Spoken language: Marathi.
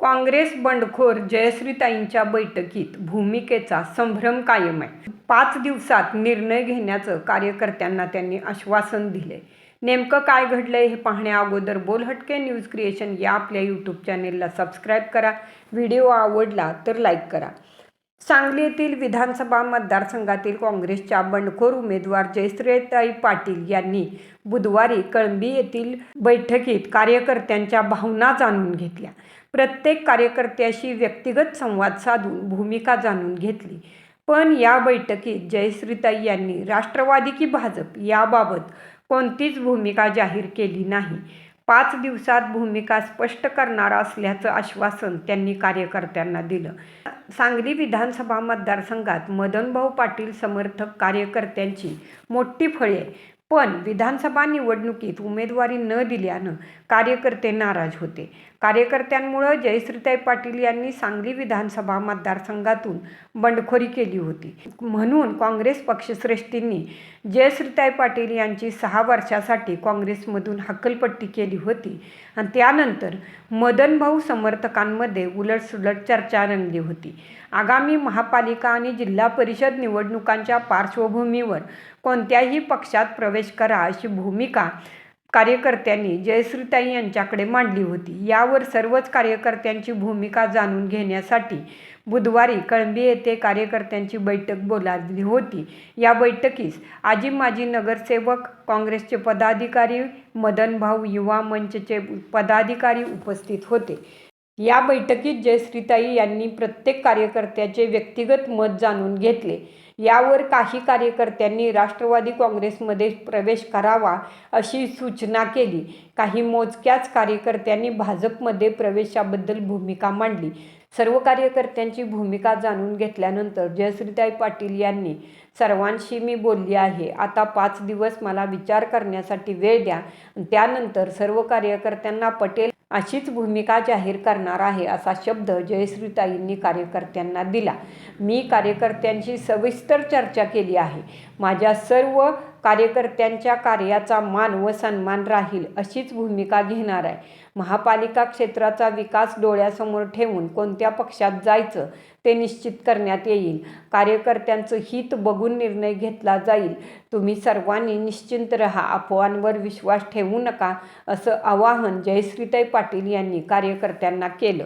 काँग्रेस बंडखोर जयश्रीताईंच्या बैठकीत भूमिकेचा संभ्रम कायम आहे. पाच दिवसात निर्णय घेण्याचं कार्यकर्त्यांना त्यांनी आश्वासन दिले. नेमकं काय घडलंय हे पाहण्या अगोदर बोलहटके न्यूज क्रिएशन या आपल्या यूट्यूब चॅनेलला सबस्क्राईब करा. व्हिडिओ आवडला तर लाईक करा. सांगली येथील विधानसभा मतदारसंघातील काँग्रेसच्या बंडखोर उमेदवार जयश्रीताई पाटील यांनी बुधवारी कळंबी येथील बैठकीत कार्यकर्त्यांच्या भावना जाणून घेतल्या. प्रत्येक कार्यकर्त्याशी व्यक्तिगत संवाद साधून भूमिका जाणून घेतली. पण या बैठकीत जयश्रीताई यांनी राष्ट्रवादी की भाजप याबाबत कोणतीच भूमिका जाहीर केली नाही. पाच दिवसात भूमिका स्पष्ट करणार असल्याचं आश्वासन त्यांनी कार्यकर्त्यांना दिलं. सांगली विधानसभा मतदारसंघात मदनभाऊ पाटील समर्थक कार्यकर्त्यांची मोठी फळे पण विधानसभा निवडणुकीत उमेदवारी न दिल्यानं कार्यकर्ते नाराज होते. कार्यकर्त्यांमुळं जयश्रीताई पाटील यांनी सांगली विधानसभा मतदारसंघातून बंडखोरी केली होती. म्हणून काँग्रेस पक्षश्रेष्ठींनी जयश्रीताई पाटील यांची सहा वर्षासाठी काँग्रेसमधून हक्कलपट्टी केली होती आणि त्यानंतर मदनभाऊ समर्थकांमध्ये उलटसुलट चर्चा रंगली होती. आगामी महापालिका आणि जिल्हा परिषद निवडणुकांच्या पार्श्वभूमीवर कोणत्याही पक्षात प्रवेश करा अशी भूमिका कार्यकर्त्यांनी जयश्रीताई यांच्याकडे मांडली होती. यावर सर्वच कार्यकर्त्यांची भूमिका जाणून घेण्यासाठी बुधवारी कळंबी येथे कार्यकर्त्यांची बैठक बोलावली होती. या बैठकीस आजी माजी नगरसेवक काँग्रेसचे पदाधिकारी मदनभाऊ युवा मंचचे पदाधिकारी उपस्थित होते. या बैठकीत जयश्रीताई यांनी प्रत्येक कार्यकर्त्याचे व्यक्तिगत मत जाणून घेतले. यावर काही कार्यकर्त्यांनी राष्ट्रवादी काँग्रेसमध्ये प्रवेश करावा अशी सूचना केली. काही मोजक्याच कार्यकर्त्यांनी भाजपमध्ये प्रवेशाबद्दल भूमिका मांडली. सर्व कार्यकर्त्यांची भूमिका जाणून घेतल्यानंतर जयश्रीताई पाटील यांनी सर्वांशी मी बोलली आहे. आता पाच दिवस मला विचार करण्यासाठी वेळ द्या. त्यानंतर सर्व कार्यकर्त्यांना पटेल अशीच भूमिका जाहीर करणार आहे असा शब्द जयश्रीताईंनी कार्यकर्त्यांना दिला. मी कार्यकर्त्यांशी सविस्तर चर्चा केली आहे. माझ्या सर्व कार्यकर्त्यांच्या कार्याचा मान व सन्मान राहील अशीच भूमिका घेणार आहे. महापालिका क्षेत्राचा विकास डोळ्यासमोर ठेवून कोणत्या पक्षात जायचं ते निश्चित करण्यात येईल. कार्यकर्त्यांचं हित बघून निर्णय घेतला जाईल. तुम्ही सर्वांनी निश्चिंत रहा अफवांवर विश्वास ठेवू नका असं आवाहन जयश्रीताई पाटील यांनी कार्यकर्त्यांना केलं.